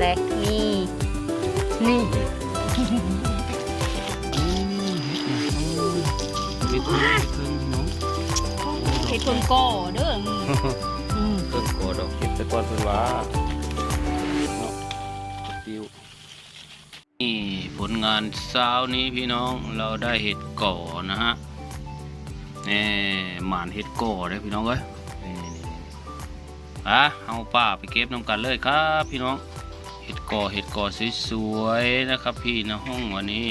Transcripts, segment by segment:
ต้มแหละนี่ นี่เฮ็ดเพิ่งเฮ็ดเพิ่งน้องเห็ดคนก่อเด้ออืมเพิ่งกดดอกเก็บไปก่อนเพิ่นว่าเนาะติวนี่ผลงานเช้านี้พี่น้องเราได้เห็ดก่อนะฮะนี่หมานเห็ดก่อได้อพี่น้องเอ้ยนี่นี่นี่อะเอาป้าไปเก็บน้ำกันเลยครับพี่น้องเห็ด ก่อเห็ดก่อสวยๆนะครับ พี่นะห้องวันนี้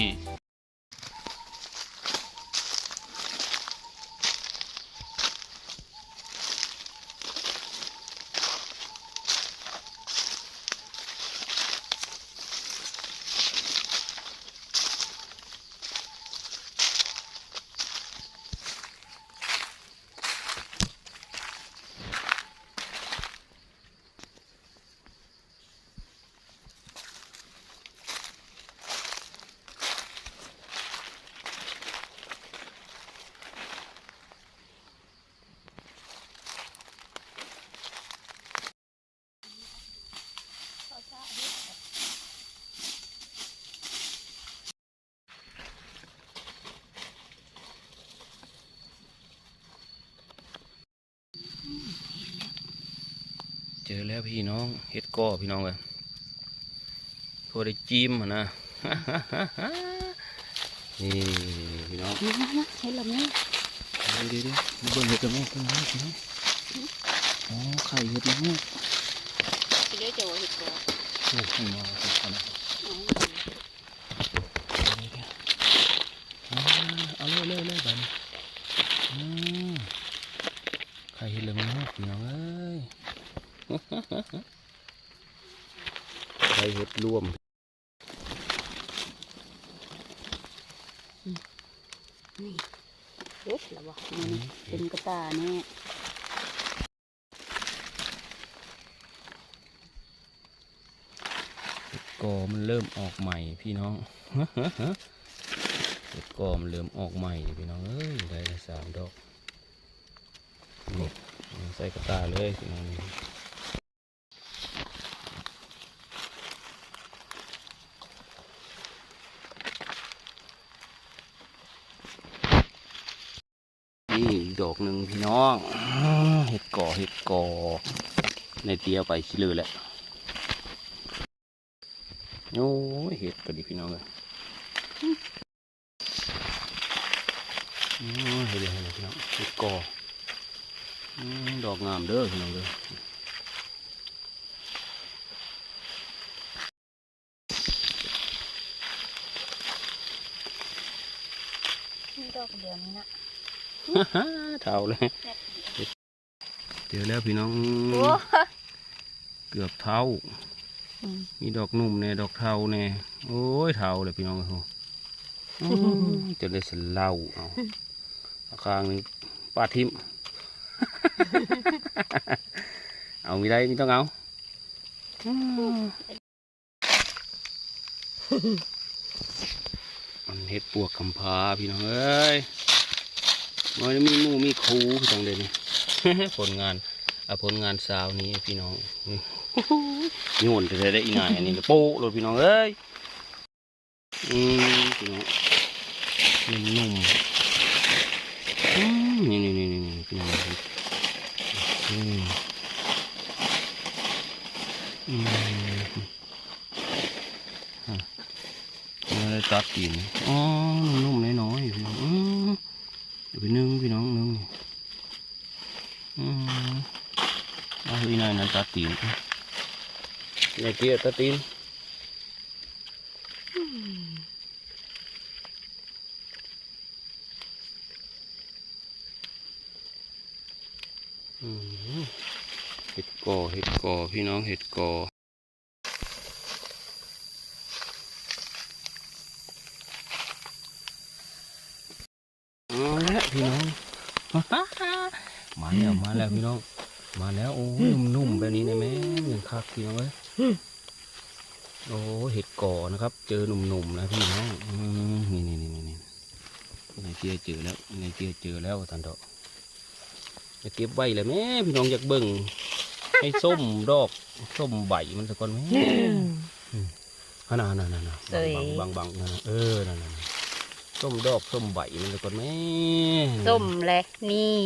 เจอแล้วพี่น้องเห็ดก่อพี่น้องเลยพอได้จิ้มอะนะนี่พี่น้องนี่นะนะเห็ดลำนี้เดี๋ยวเดี๋ยวมาเบิ่งเห็ดละโงกกันนะพี่น้องอ๋อไข่เห็ดละโงกที่เรียกจะว่าเห็ดก่อโอ้ข้างนอกเห็ดก่อนนะอ่าเอาเลยเลยเลยบัดนอืมไข่เห็ดละโงกพี่น้องเอ้ย ไข่เห็ด รวม นี่เด็ดแล้วบ่นี่เป็นกระตาเนี่ยกอมันเริ่มออกใหม่พี่น้องเห็ดกอมันเริ่มออกใหม่พี่น้องเอ้ยได้ละสามดอกนี่ใส่กระตาเลยพี่น้องนี่อีกดอก หนึ่งพี่น้องเห็ดก่อเห็ดก่อในเตียวไปชิลือแหละโอ้ยเห็ดก็ดีพี่น้องเลยเห็ดเลยเห็ดเลยพี่น้องเห็ดกออืมดอกงามเด้อพี่น้องเด้อดอกเดียวนี้นะ เท่าเลยเดี๋ยวแล้วพี่น้องโอ้เกือบเท่าอืมมีดอกนุ่มแน่ดอกเท่าแน่โอ้ยเท่าเลยพี่น้องเอ้ยโหอืมจะได้สเล่าเอาเอาข้างหนึงปาดทิม เอามีได้ไม่ต้องเอามันเห็ดปวกกำพร้าพี่น้องเอ้ย มันมีหมูมีครูพี่น้องเด่นผลงานอะผลงานสาวนี้พี่น้องโยนจะได้อีกหน่อยอันนี้ก็โป๊ะเลยพี่น้องเอ้ยอืมพี่น้องนุ่มๆอืมนี่นี่นี่นี่พี่น้องอืมอืมฮะไม่ได้ตัดกินอ๋อนุ่มๆน้อยๆพี่น้อง อืมเดี๋ยวไปนึ่งพี่น้องนึ่งอืมเอาอีกหน่อยนะตัดตีนในเกียร์ตตีนอืมเห็ดกอเห็ดกอพี่น้องเห็ดกอเอาละ พี่น้องมาแล้วมาแล้วพี่น้อง มาแล้วโอ้ยนุ่มๆแบบนี้นะแม่ยังคักพี่น้องเอ้ยโอ้เห็ดก่อนะครับ เจอหนุ่มๆนะพี่น้องอืมนี่นี่นี่นี่ในเกียเจอแล้วในเกียเจอแล้วทันเถอะจะเก็บไว้เลยแม่พี่น้องอยากเบิ่งให้ส้มดอกส้มใบมันสะก่อนไหมฮะน่ะน่ะน่ะน่ะเอ้ยบังบังบังนั่นน่ะเออนั่นน่ะ ส้มดอกส้มใบมันสะก่อนไหมส้มเลยนี่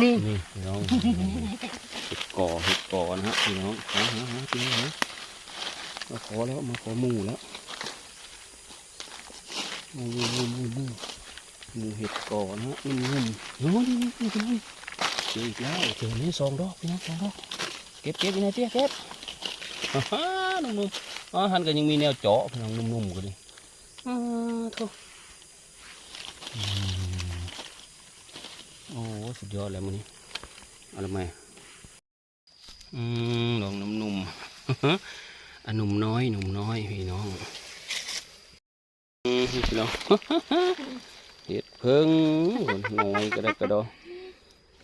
นี่นี่พี่น้องเห็ดก่อเห็ดก่อนะฮะพี่น้องหาหาหาพี่น้องหามาขอแล้วมาขอหมูแล้วหมูหมูหมูหมูหมูหมูเห็ดก่อนะฮะนุ่มๆโอ้ยนี่นี่นี่พี่น้องเจออีกแล้วเจอนี่สองดอกพี่น้องสองดอกเก็บเก็บอยู่ไหนเตี้ยเก็บฮ่าฮ่านุ่มๆอ๋อหันก็ยังมีแนวเจาะพี่น้องนุ่มๆกันดิอ่าโถอืม โอ้สุดยอดเลยมื้อนี้เอาละไหมอืมลองน้ำนุ่มอันหนุ่มน้อยหนุ่มน้อยพี่น้องอืมพี่น้องเห็ดเพิ่งโอนน้อยก็ได้กระดอ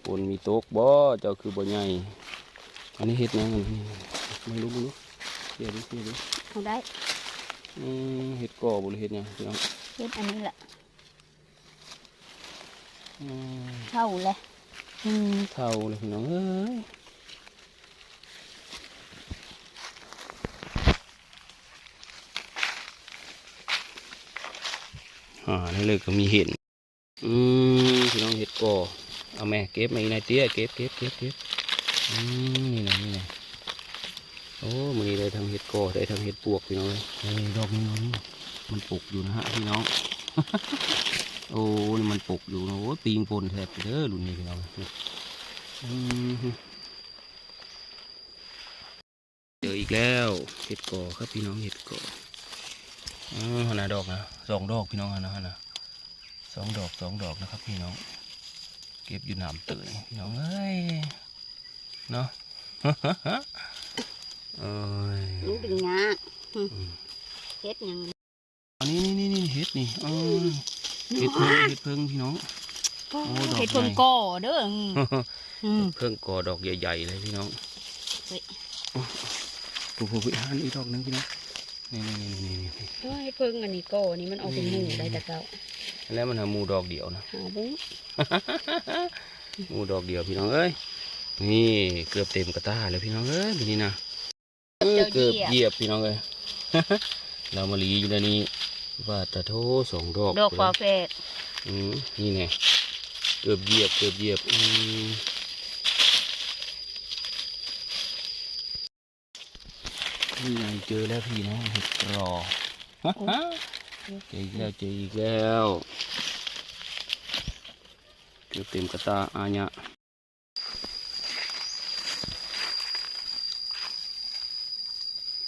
ปนมีโต๊กบ่เจ้าคือบ่ใหญ่อันนี้เห็ดหยังอันนี้ไม่รู้ไม่รู้เสียดิเสียดิเอาได้อืมเห็ดก่อบ่หรือเห็ดหยังพี่น้องเฮ็ดอันนี้แหละอืม เท่าเลยอืมเท่าเลยพี่น้องเอ้ยอ่านี่เลยก็มีเห็นอืมพี่น้องเห็ดก่อเอาแม่เก็บมาอีกนายเตี้ยเก็บเก็บเก็บเก็บอืมนี่นะนี่นะโอ้มันนี้ได้ทั้งเห็ดก่อได้ทั้งเห็ดปวกพี่น้องเลยเฮ้ยดอกนี้น้องนี่มันปลูกอยู่นะฮะพี่น้อง โอ้นี่มันปลูกอยู่นะโอ้ปีงปนแทบเด้อรุ่นนี้พี่น้องนี่อืมเจออีกแล้วเห็ดก่อครับพี่น้องเห็ดก่ออืมขนาดดอกนะสองดอกพี่น้องนะฮะนะสองดอกสองดอกนะครับพี่น้อง เก็บอยู่น้ำตื่นพี่น้องเอ้ยเนาะเอ้ยมันดึงงาอืมเฮ็ดหยังอันนี้นี่นี่นี่เห็ดนี่เออ เห็ดเพิ่งเห็ดเพิ่งพี่น้อง โอ้ดอกเฮ็ดเพิ่งก่อเด้ออืม เพิ่งกอดอกใหญ่ๆเลยพี่น้องเฮ้ย โอ้โหหันอีกดอกหนึงพี่น้อง นี่นี่นี่นี่นี่โอ้ยเพิ่งอันนี้ก่อนี่มันเอาเป็นหมู่ได้แต่เก่าแล้วมันหาหมูดอกเดียวนะ หาเบิ่งหมูดอกเดียวพี่น้องเอ้ย นี่เกือบเต็มกระตาเลยพี่น้องเอ้ยทีนี้นะเออเกือบเหยียบพี่น้องเลยเรามาลีอยู่ในนี้ ว่าตะโทสองดอกดอกฟ้าเลยแฝดอืมนี่ไงเกือบเหยียบเกือบเหยียบอืมนี่ไงเจอแล้วพี่น้องเห็ดรอเจออีกแล้วเจออีกแล้ว เกือบเต็มกระตาอาญะ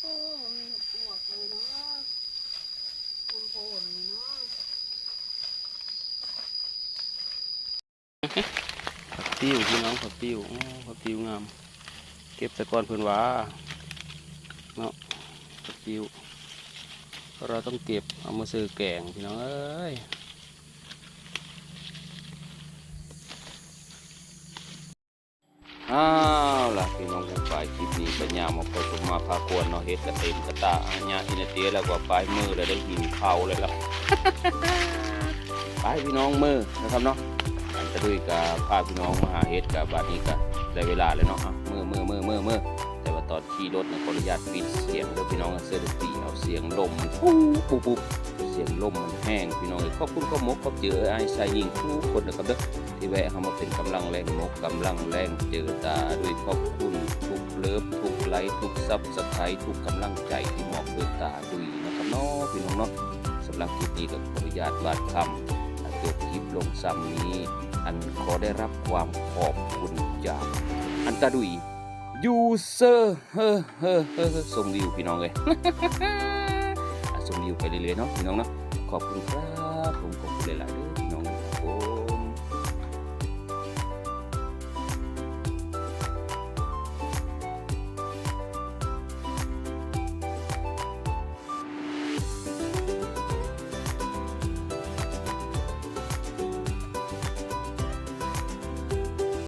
โอ้มีปวกเลยเนาะโผล่ๆเลยเนาะ ผักติ้วพี่น้องผักติ้วผักติ้วงาม เก็บต่ก่อนเพื่อนว่าเนาะผักติ้วเราต้องเก็บเอามาซื้อแกงพี่น้องเอ้ยอ้าวล่ะพี่น้องผู้ฝ่ายคลิปนี้ปัญญามาพอสมมาพาควรเนาะเฮ็ดกระเต็มกระตาอัญญาอินเตียแล้วก็ปลายมือแล้วได้หิวเผาเลยล่ะปลายพี่น้องมือนะครับเนาะ จะด้วยกับพาพี่น้องมาหาเฮ็ดกับบาดนี้ก็ได้เวลาเลยเนาะอะมือมือมือมือมือแต่ว่าตอนขี่รถเนี่ยขออนุญาตปิดเสียงเด้อพี่น้องเสื้อดนตรีเอาเสียงลมปุ๊บปุ๊บปุ๊บเสียงลมมันแห้งพี่น้องเอ้ยขอบคุณขอบมกขอบเจอไอ้ชายหญิงทุกคนนะครับเด้อที่แวะเข้ามาเป็นกำลังแรงมกกำลังแรงเจอตาด้วยขอบคุณทุกเลิฟทุกไลค์ทุกซับสไครต์ทุกกำลังใจที่มอบด้วยตาด้วยนะครับเนาะพี่น้องเนาะสำหรับคลิปนี้ก็ขออนุญาตวาดคำจบคลิปลงซ้ำนี้ อันขอได้รับความขอบคุณจากอันตาดุยยูเซอร์เฮ้อเฮ้อเฮ้อสมวิวพี่น้องเลยส่งวิวไปเรื่อยๆเนาะพี่น้องเนาะขอบคุณครับ